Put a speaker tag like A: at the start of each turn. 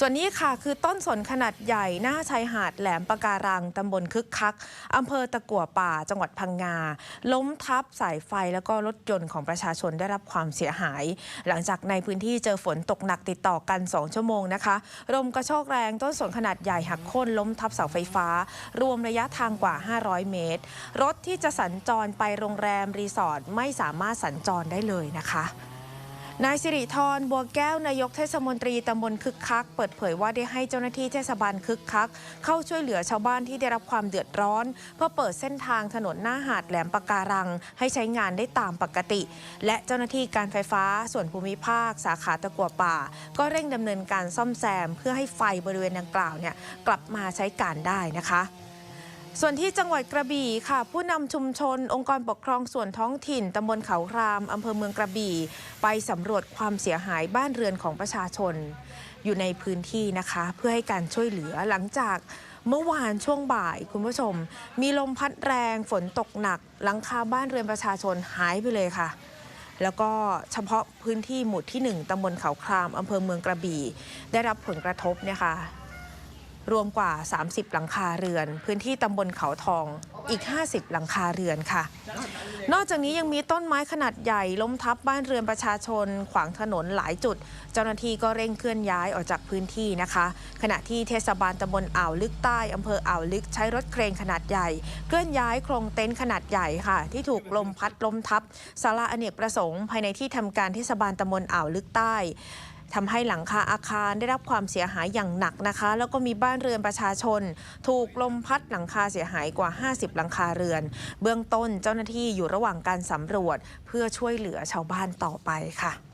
A: ส่วนนี้ค่ะคือต้นสนขนาดใหญ่หน้าชายหาดแหลมปะการังตำบลคึกคักอำเภอตะกั่วป่าจังหวัดพังงา ล้มทับสายไฟแล้วก็รถยนต์ของประชาชนได้รับความเสียหาย หลังจากในพื้นที่เจอฝนตกหนักติดต่อกัน 2 ชั่วโมงนะคะลมกระโชกแรงต้นสนขนาดใหญ่หักโค่นล้มทับเสาไฟฟ้า รวมระยะทางกว่า 500 เมตร รถที่จะสัญจรไปโรงแรมรีสอร์ทไม่สามารถสัญจรได้เลยนะคะ นายสิริธรบัวแก้วนายกเทศมนตรีตำบลคึกคัก เปิดเผยว่าได้ให้เจ้าหน้าที่เทศบาลคึกคัก เข้าช่วยเหลือชาวบ้านที่ได้รับความเดือดร้อน เพื่อเปิดเส้นทางถนนหน้าหาดแหลมปะการัง ให้ใช้งานได้ตามปกติ และเจ้าหน้าที่การไฟฟ้าส่วนภูมิภาค สาขาตะกัวป่า ก็เร่งดำเนินการซ่อมแซม เพื่อให้ไฟบริเวณดังกล่าวเนี่ยกลับมาใช้การได้นะคะ ส่วนที่จังหวัดกระบี่ค่ะ ผู้นำชุมชน องค์กรปกครองส่วนท้องถิ่นตำบลเขาครามอำเภอเมืองกระบี่ ไปสำรวจความเสียหายบ้านเรือนของประชาชน อยู่ในพื้นที่นะคะ เพื่อให้การช่วยเหลือหลังจากเมื่อวานช่วงบ่ายคุณผู้ชม มีลมพัดแรงฝนตกหนัก หลังคาบ้านเรือนประชาชนหายไปเลยค่ะ แล้วก็เฉพาะพื้นที่หมู่ที่ 1ตำบลเขาครามอำเภอเมืองกระบี่ ได้รับผลกระทบเนี่ยค่ะ รวมกว่า 30 หลังคาเรือน พื้นที่ตำบลเขาทองอีก 50 หลังคาเรือนค่ะ นอกจากนี้ยังมีต้นไม้ขนาดใหญ่ล้มทับบ้านเรือนประชาชน ขวางถนนหลายจุด เจ้าหน้าที่ก็เร่งเคลื่อนย้ายออกจากพื้นที่นะคะ ขณะที่เทศบาลตำบลอ่าวลึกใต้อำเภออ่าวลึกใช้รถเครนขนาดใหญ่ เคลื่อนย้ายโครงเต็นท์ขนาดใหญ่ค่ะ ที่ถูกลมพัดล้มทับศาลาอเนกประสงค์ภายในที่ทำการเทศบาลตำบลอ่าวลึกใต้ ทำให้หลังคาอาคารได้รับความเสียหายอย่างหนักนะคะ แล้วก็มีบ้านเรือนประชาชน ถูกลมพัดหลังคาเสียหายกว่า 50 หลังคาเรือน เบื้องต้นเจ้าหน้าที่อยู่ระหว่างการสำรวจ เพื่อช่วยเหลือชาวบ้านต่อไปค่ะ